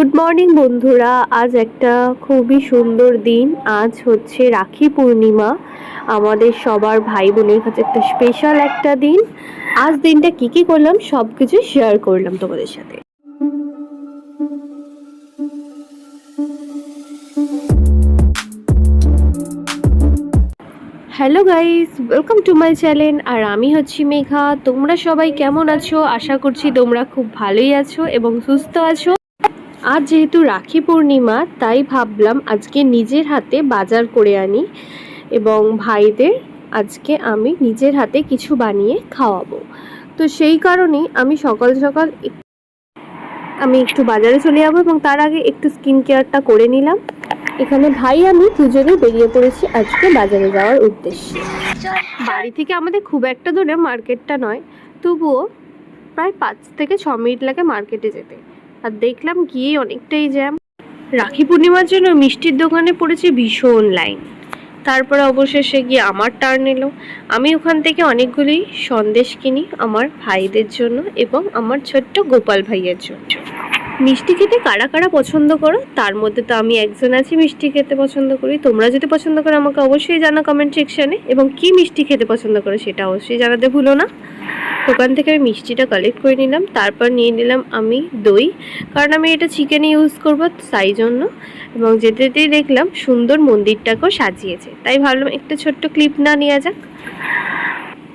Good morning বন্ধুরা। আজ একটা খুবই সুন্দর দিন। আজ হচ্ছে রাখি পূর্ণিমা। আমাদের সবার ভাই বোনের কাছে একটা স্পেশাল একটা দিন। আজ দিনটা কি কি করলাম সব কিছু শেয়ার করলাম তোমাদের সাথে। Hello guys welcome to my channel আর আমি হচ্ছি মেঘা। তোমরা সবাই কেমন আছো? আশা করছি তোমরা খুব ভালোই আছো এবং সুস্থ আছো। আজ যেহেতু রাখি পূর্ণিমা, তাই ভাবলাম আজকে নিজের হাতে বাজার করে আনি এবং ভাইদের আজকে আমি নিজের হাতে কিছু বানিয়ে খাওয়াবো। তো সেই কারণেই আমি সকাল সকাল আমি একটু বাজারে চলে যাব এবং তার আগে একটু স্কিন কেয়ারটা করে নিলাম। এখানে ভাই আমি দুজনেই বেরিয়ে পড়েছি আজকে বাজারে যাওয়ার উদ্দেশ্যে। বাড়ি থেকে আমাদের খুব একটা দূরে মার্কেটটা নয়, তবুও প্রায় পাঁচ থেকে ছ মিনিট লাগে মার্কেটে যেতে। আর দেখলাম গিয়ে অনেকটাই জ্যাম। রাখি পূর্ণিমার জন্য মিষ্টির দোকানে পড়েছে ভীষণ লাইন। তারপরে অবশেষে গিয়ে আমার টার্ন এলো। আমি ওখান থেকে অনেকগুলি সন্দেশ কিনি আমার ভাইদের জন্য এবং আমার ছোট্ট গোপাল ভাইয়ের জন্য। মিষ্টি খেতে কারা কারা পছন্দ করো, তার মধ্যে তো আমি একজন আছি মিষ্টি খেতে পছন্দ করি। তোমরা যদি পছন্দ করো আমাকে অবশ্যই জানা কমেন্ট সেকশানে এবং কি মিষ্টি খেতে পছন্দ করো সেটা অবশ্যই জানাতে ভুলো না। দোকান থেকে আমি মিষ্টিটা কালেক্ট করে নিলাম, তারপর নিয়ে নিলাম আমি দই। কারণ আমি এটা চিকেনে ইউজ করব তাই জন্য। এবং যেতে যেতেই দেখলাম সুন্দর মন্দিরটাকেও সাজিয়েছে। তাই ভাবলাম একটা ছোট্ট ক্লিপ না নেওয়া যাক।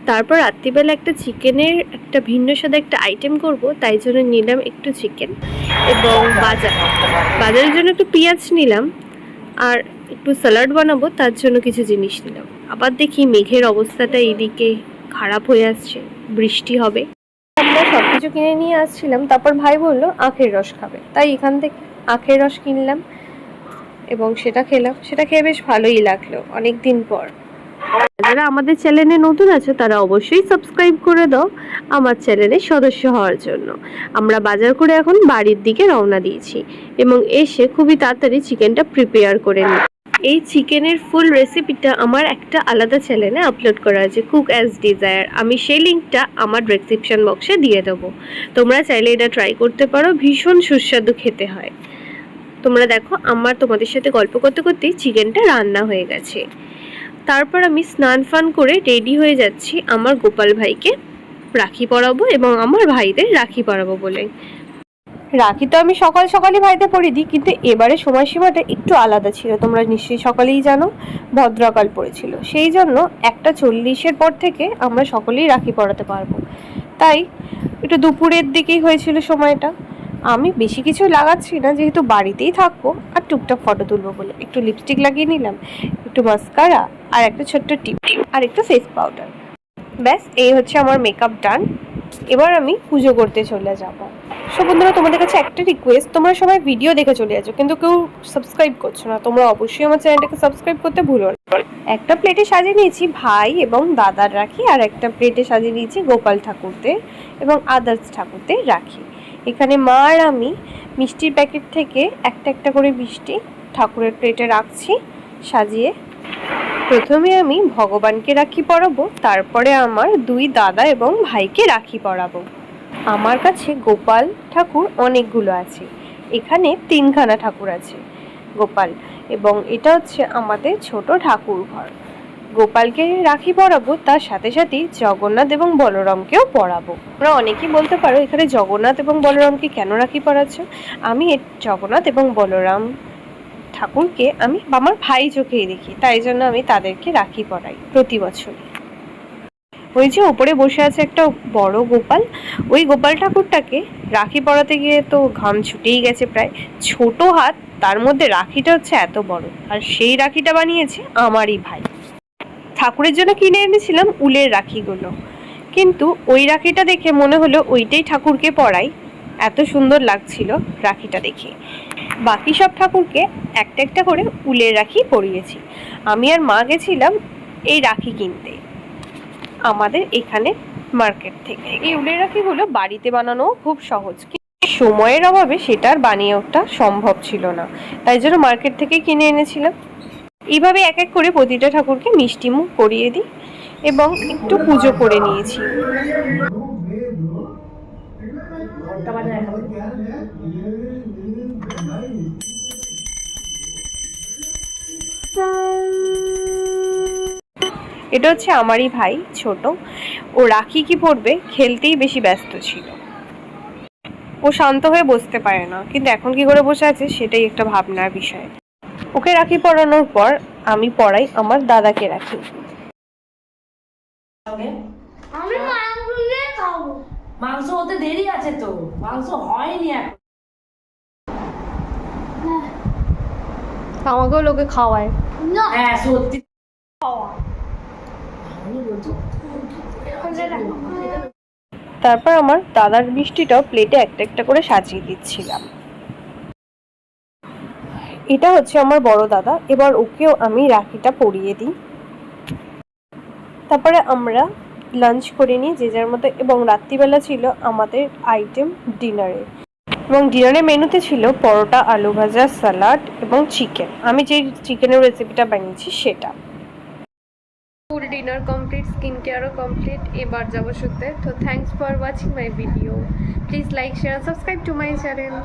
তারপর রাত্রিবেলা একটা চিকেনের একটা ভিন্ন স্বাদে একটা আইটেম করব, তাই জন্য নিলাম একটু চিকেন এবং বাজার। বাজারের জন্য একটু পেঁয়াজ নিলাম আর একটু স্যালাড বানাবো, তার জন্য কিছু জিনিস নিলাম। আবার দেখি মেঘের অবস্থাটা এইদিকে খারাপ হয়ে আসছে। বৃষ্টি হবে। আমরা সব কিছু কিনে নিয়ে আসছিলাম, তারপর ভাই বলল, আখের রস খাবে। তাই এখান থেকে আখের রস কিনলাম এবং সেটা খেলাম। সেটা খেয়ে বেশ ভালোই লাগল অনেক দিন পর। যারা আমাদের চ্যানেলে নতুন আছে, তারা অবশ্যই সাবস্ক্রাইব করে দাও আমার চ্যানেলের সদস্য হওয়ার জন্য। আমরা বাজার করে এখন বাড়ির দিকে রওনা দিয়েছি এবং এসে খুবই তাড়াতাড়ি চিকেনটা প্রিপেয়ার করে নিই। এই চিকেনের ফুল রেসিপিটা আমার একটা আলাদা চ্যানেলে আপলোড করা আছে কুক অ্যাজ ডিজায়ার আমি সেই লিঙ্কটা আমার ডেসক্রিপশন বক্সে দিয়ে দেবো। তোমরা চাইলে এটা ট্রাই করতে পারো, ভীষণ সুস্বাদু খেতে হয়। তোমরা দেখো, আমার তোমাদের সাথে গল্প করতে করতেই চিকেনটা রান্না হয়ে গেছে। তারপর আমি স্নান ফান করে রেডি হয়ে যাচ্ছি আমার গোপাল ভাইকে রাখি পরাবো এবং আমার ভাইদের রাখি পরাবো বলে। রাখি তো আমি সকাল সকালই ভাইতে পরিয়ে দিই, কিন্তু এবারে সময়সীমাটা একটু আলাদা ছিল। তোমরা নিশ্চয়ই সকালেই জানো, ভদ্রকাল পড়েছিল। সেই জন্য একটা চল্লিশের পর থেকে আমরা সকলেই রাখি পড়াতে পারব। তাই একটু দুপুরের দিকেই হয়েছিল সময়টা। আমি বেশি কিছু লাগাচ্ছি না, যেহেতু বাড়িতেই থাকব আর টুকটাক ফটো তুলবো বলে। একটু লিপস্টিক লাগিয়ে নিলাম, একটু মাস্কারা আর একটা ছোট্ট টিপ আর একটু ফেস পাউডার ব্যাস, এই হচ্ছে আমার মেকআপ ডান এবার আমি পুজো করতে চলে যাব। সো বন্ধুরা, তোমাদের কাছে একটা রিকোয়েস্ট তোমরা সবাই ভিডিও দেখে চলে যাচ্ছ, কিন্তু কেউ সাবস্ক্রাইব করছ না, তোমরা অবশ্যই আমার চ্যানেলটাকে সাবস্ক্রাইব করতে ভুলো না। একটা প্লেটে সাজিয়ে নিয়েছি ভাই এবং দাদার রাখি, আর একটা প্লেটে সাজিয়ে নিয়েছি গোপাল ঠাকুরদের এবং আদার্স ঠাকুরদের রাখি। এখানে মা আর আমি মিষ্টির প্যাকেট থেকে একটা একটা করে মিষ্টি ঠাকুরের প্লেটে রাখছি, সাজিয়ে প্রথমে আমি ভগবানকে রাখি পরাবো, তারপরে আমার দুই দাদা এবং ভাইকে রাখি পরাবো। আমার কাছে গোপাল ঠাকুর অনেকগুলো আছে। এখানে তিনখানা ঠাকুর আছে, গোপাল। এবং এটা হচ্ছে আমাদের ছোট ঠাকুর ঘর। গোপালকে রাখি পরাবো, তার সাথে সাথেই জগন্নাথ এবং বলরামকেও পরাবো। তোমরা অনেকেই বলতে পারো, এখানে জগন্নাথ এবং বলরামকে কেন রাখি পরাচ্ছ? আমি জগন্নাথ এবং বলরাম ঠাকুরকে আমি আমার ভাই চোখেই দেখি, তাই জন্য আমি তাদেরকে রাখি পরাই প্রতি বছর ওই যে ওপরে বসে আছে একটা বড় গোপাল, ওই গোপাল ঠাকুরটাকে রাখি পরাতে গিয়ে তো ঘাম ছুটেই গেছে প্রায়। ছোট হাত, তার মধ্যে রাখিটা হচ্ছে এত বড়, আর সেই রাখিটা বানিয়েছে আমারই ভাই। ঠাকুরের জন্য কিনে এনেছিলাম উলের রাখিগুলো, কিন্তু ওই রাখিটা দেখে মনে হলো ওইটাই ঠাকুরকে পরাই এত সুন্দর লাগছিল রাখিটা দেখে। বাকি সব ঠাকুরকে একটা একটা করে উলের রাখি পরিয়েছি। আমি আর মা গেছিলাম এই রাখি কিনতে। আমাদের এখানে মার্কেট থেকে। এই উলের রাখিগুলো বাড়িতে বানানো খুব সহজ। সময়ের অভাবে সেটা আর বানিয়ে ওঠা সম্ভব ছিল না। তাই জন্য মার্কেট থেকে কিনে এনেছিলাম। এইভাবে এক এক করে প্রতিটা ঠাকুরকে মিষ্টি মুখ করিয়ে দিই এবং একটু পুজো করে নিয়েছি। এটা হচ্ছে আমারই ভাই ছোট। ও রাখি কি পড়বে খেলতেই বেশি ব্যস্ত ছিল। ও শান্ত হয়ে বসতে পারে না কিন্তু এখন কি করে বসে আছে সেটাই একটা ভাবনার বিষয়। ওকে রাখি পরানোর পর আমি পড়াই আমার দাদাকে রাখি। মাংস হতে দেরি আছে তো। মাংস হয়নি এখন। আমাকেও লোকে খাওয়ায়। না। হ্যাঁ সত্যি। তারপর আমার দাদার মিষ্টিটাও প্লেটে একটা একটা করে সাজিয়ে দিচ্ছিলাম। এটা হচ্ছে আমার বড় দাদা এবার ওকেও আমি রাখিটা পরিয়ে দিই। তারপরে আমরা লাঞ্চ করে নিই, যে যার মতো এবং রাত্রিবেলা ছিল আমাদের আইটেম ডিনারে এবং ডিনারের মেনুতে ছিল পরোটা, আলু ভাজা স্যালাড এবং চিকেন আমি যে চিকেনের রেসিপিটা বানিয়েছি, সেটা। ফুল ডিনার কমপ্লিট স্কিন কেয়ারও কমপ্লিট এবার যাব শুতে। তো thanks for watching my video please like share subscribe to my channel